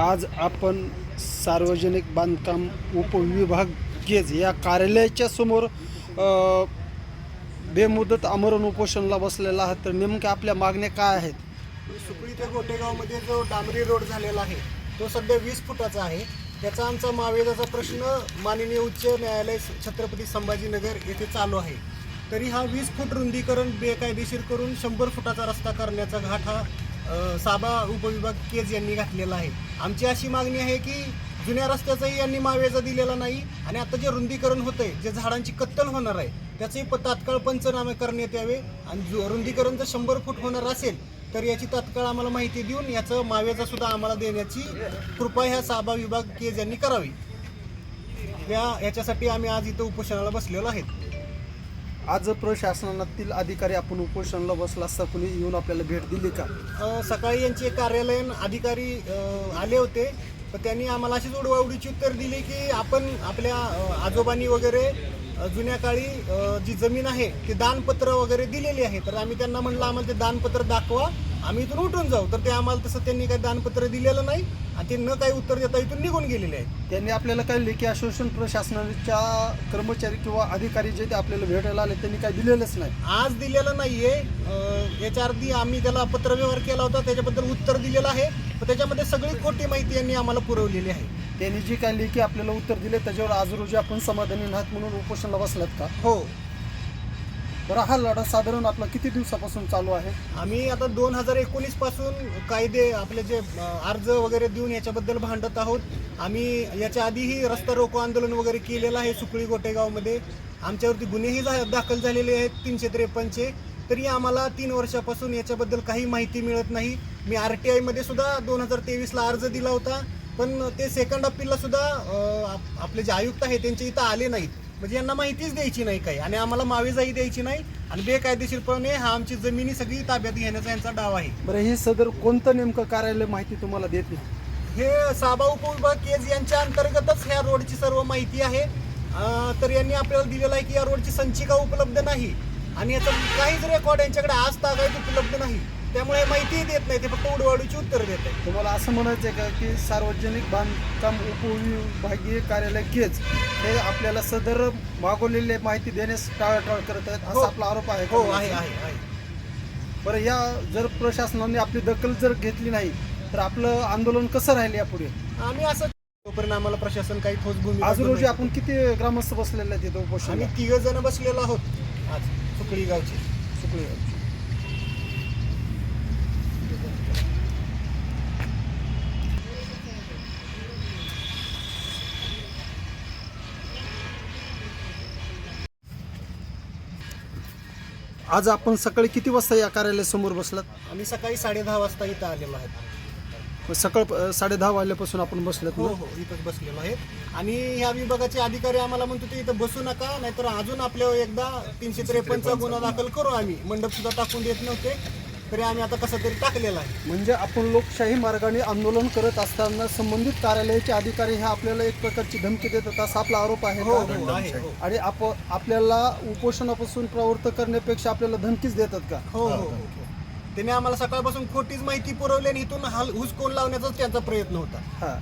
आज आपण सार्वजनिक बांधकाम उपविभाग गेज या कार्यालयाच्या समोर बेमुदत आमरण उपोषणला बसलेला आहात तर नेमक्या आपल्या मागण्या काय आहेत? सुकळी ते गोटेगावमध्ये जो डांबरी रोड झालेला आहे तो सध्या वीस फुटाचा आहे. त्याचा आमचा मावेदाचा प्रश्न माननीय उच्च न्यायालय छत्रपती संभाजीनगर येथे चालू आहे. तरी हा वीस फूट रुंदीकरण बेकायदेशीर करून शंभर फुटाचा रस्ता करण्याचा घाट हा साबा उपविभाग केज यांनी घातलेला आहे. आमची अशी मागणी आहे की जुन्या रस्त्याचाही यांनी मावेजा दिलेला नाही आणि आता जे रुंदीकरण होतंय जे झाडांची कत्तल होणार आहे त्याचंही प- तात्काळ पंचनामे करण्यात यावे आणि जो रुंदीकरण जर शंभर फूट होणार असेल तर याची तात्काळ आम्हाला माहिती देऊन याचं मावेजा सुद्धा आम्हाला देण्याची कृपा ह्या साबा विभाग केज यांनी करावी. त्या याच्यासाठी आम्ही आज इथं उपोषणाला बसलेलो आहेत. आज प्रशासनातील अधिकारी आपण उपोषणला बसला असता कुणी येऊन आपल्याला भेट दिली का? अ, सकाळी यांचे कार्यालयीन अधिकारी अ, आले होते. तर त्यांनी आम्हाला अशीच उडवाउडीची उत्तर दिली की आपण आपल्या अ, आजोबांनी वगैरे अ, जुन्या काळी अ, जी जमीन आहे ती दानपत्र वगैरे दिलेली आहे. तर आम्ही त्यांना म्हणलं आम्हाला ते दानपत्र दाखवा. आम्ही इथून उठून जाऊ. तर ते आम्हाला तसं त्यांनी काही दानपत्र दिलेलं नाही आणि ते न काही उत्तर देता इथून निघून गेलेले आहेत. त्यांनी आपल्याला काही लेखी आश्वासन प्रशासनाच्या कर्मचारी किंवा अधिकारी जे ते आपल्याला भेटायला आले त्यांनी काही दिलेलंच नाही. आज दिलेलं नाहीये. याच्या आधी आम्ही त्याला पत्रव्यवहार केला होता त्याच्याबद्दल उत्तर दिलेलं आहे. पण त्याच्यामध्ये सगळी खोटी माहिती यांनी आम्हाला पुरवलेली आहे. त्यांनी जी काही लेखी आपल्याला उत्तर दिले त्याच्यावर आज रोजी आपण समाधानी नाहीत म्हणून उपोषणला बसलात का? हो. बरं हा लढा साधारण आपला किती दिवसापासून चालू आहे? आम्ही आता दोन हजार एकोणीसपासून कायदे आपले जे अर्ज वगैरे देऊन याच्याबद्दल भांडत आहोत. आम्ही याच्या आधीही रस्ता रोको आंदोलन वगैरे केलेलं आहे सुकळी गोटेगावमध्ये. आमच्यावरती गुन्हेही झा- दाखल झालेले आहेत तीनशे त्रेपन्नचे. तरी आम्हाला तीन वर्षापासून याच्याबद्दल काही माहिती मिळत नाही. मी आर टी आयमध्ये सुद्धा दोन हजार तेवीसला अर्ज दिला होता. पण ते सेकंड अपीलला सुद्धा आप- आपले जे आयुक्त आहेत त्यांचे इथं आले नाहीत. म्हणजे यांना माहितीच द्यायची नाही काही. आणि आम्हाला मावेजाही द्यायची नाही आणि बेकायदेशीरपणे हा आमची जमिनी सगळी ताब्यात घेण्याचा यांचा डाव आहे. बरं हे सदर कोणतं नेमकं कार्यालय माहिती तुम्हाला देत नाही? हे साबा उपविभाग केज यांच्या अंतर्गतच ह्या रोडची सर्व माहिती आहे. अं, तर यांनी आपल्याला दिलेलं आहे की या रोडची संचिका उपलब्ध नाही. आणि याचं काहीच रेकॉर्ड यांच्याकडे आज तागायत उपलब्ध नाही. त्यामुळे माहितीही देत नाही ते फक्त उडवाडीची उत्तर देत आहे तुम्हाला असं म्हणायचं आहे का की सार्वजनिक बांधकाम उपविभागीय कार्यालय केज हे आपल्याला सदर मागवलेली माहिती देण्यास टाळाटाळ करत आहेत हो. असा आपला आरोप आहे? हो आहे आहे आहे बरं या जर प्रशासनाने आपली दखल जर घेतली नाही तर आपलं आंदोलन कसं राहील यापुढे आम्ही असं तोपर्यंत आम्हाला प्रशासन काही ठोस भूमिका आज रोजी. आपण किती ग्रामस्थ बसलेले आहेत उपोषण आम्ही तिघ जण बसलेलो आहोत आज सुकळी गावचे सुकळी आज आपण सकाळी किती वाजता या कार्यालयासमोर बसलात? आम्ही सकाळी साडे दहा वाजता इथं आलेलो आहे मग सकाळ साडे दहा वाजल्यापासून आपण बसलात हो ना? हो इथंच बसलेलो आहे आणि ह्या विभागाचे अधिकारी आम्हाला म्हणतो ते इथं बसू नका नाहीतर अजून आपल्यावर एकदा तीनशे त्रेपन्नचा गुन्हा दाखल करू आम्ही. मंडप सुद्धा टाकून देत नव्हते. तरी आम्ही आता कसं तरी टाकलेला आहे. म्हणजे आपण लोकशाही मार्गाने आंदोलन करत असताना संबंधित कार्यालयाचे अधिकारी हे आपल्याला एक प्रकारची धमकी देतात असा आपला आरोप आहे. हो का? हो आहे हो. आणि आप आपल्याला उपोषणापासून प्रवृत्त करण्यापेक्षा आपल्याला धमकीच देतात का? हो हो हो. त्याने आम्हाला सकाळपासून खोटीच माहिती पुरवली आणि इथून हाल हुसकोन लावण्याचाच त्यांचा प्रयत्न होता. हा.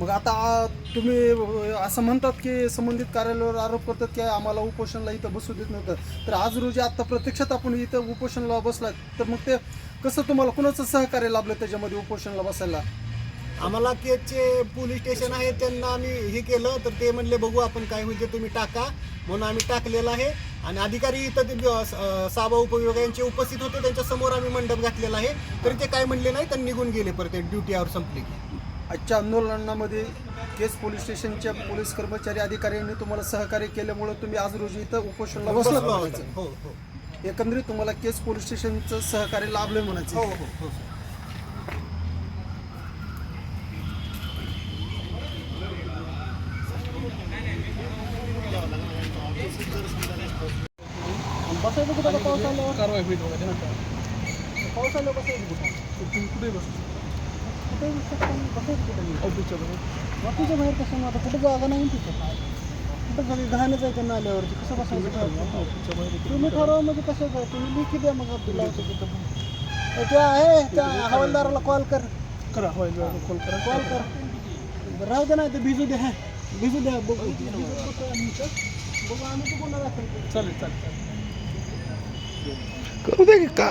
मग आता तुम्ही असं म्हणतात की संबंधित कार्यालयावर आरोप करतात की आम्हाला उपोषणला इथं बसू देत नव्हतं. तर आज रोजी आता प्रत्यक्षात आपण इथं उपोषणला बसला तर मग ते कसं तुम्हाला कुणाचं सहकार्य लाभलं त्याच्यामध्ये उपोषणला बसायला? आम्हाला केजचे पोलीस स्टेशन आहे त्यांना आम्ही हे केलं तर ते म्हणले बघू आपण काय होईल ते तुम्ही टाका. म्हणून आम्ही टाकलेलं आहे. आणि अधिकारी इथं ते अ, स- उपस्थित होते. त्यांच्यासमोर आम्ही मंडप घातलेला आहे. तरी ते काय म्हणले नाही तर निघून गेले परत. ड्युटी आवर संपली की. आजच्या आंदोलनामध्ये केस पोलीस स्टेशनच्या पोलीस कर्मचारी अधिकाऱ्यांनी तुम्हाला सहकार्य केल्यामुळे तुम्ही आज रोजी इथं उपोषणला बसलात. म्हणायचं हो हो. एकंदरीत तुम्हाला केस पोलीस स्टेशनचं सहकार्य लाभलं म्हणायचं. हो हो बसायचं कुठं पाऊस आल्यावर? कारवाई होईल पाऊस आल्यावर बसायचं कुठं? कुठे बसायचं कुठे बसायचं कुठे ऑफिसच्या बाहेर ऑफिसच्या बाहेर कसं आता कुठं जागा नाही तिथं कुठं झाली घाणच आहे त्यांना आल्यावरती कसं बसायचं बाहेर तुम्ही ठरवा म्हणजे कसं काय तुम्ही लिखी द्या मग आपल्याला तिथं त्या आहे त्या हवालदाराला कॉल कर करा हवालदाराला कॉल करा कॉल कर राहू दे नाही तर भिजू द्या भिजू द्या बघू बघू आम्ही तर कोणाला चालेल चालेल चालेल करू दे का?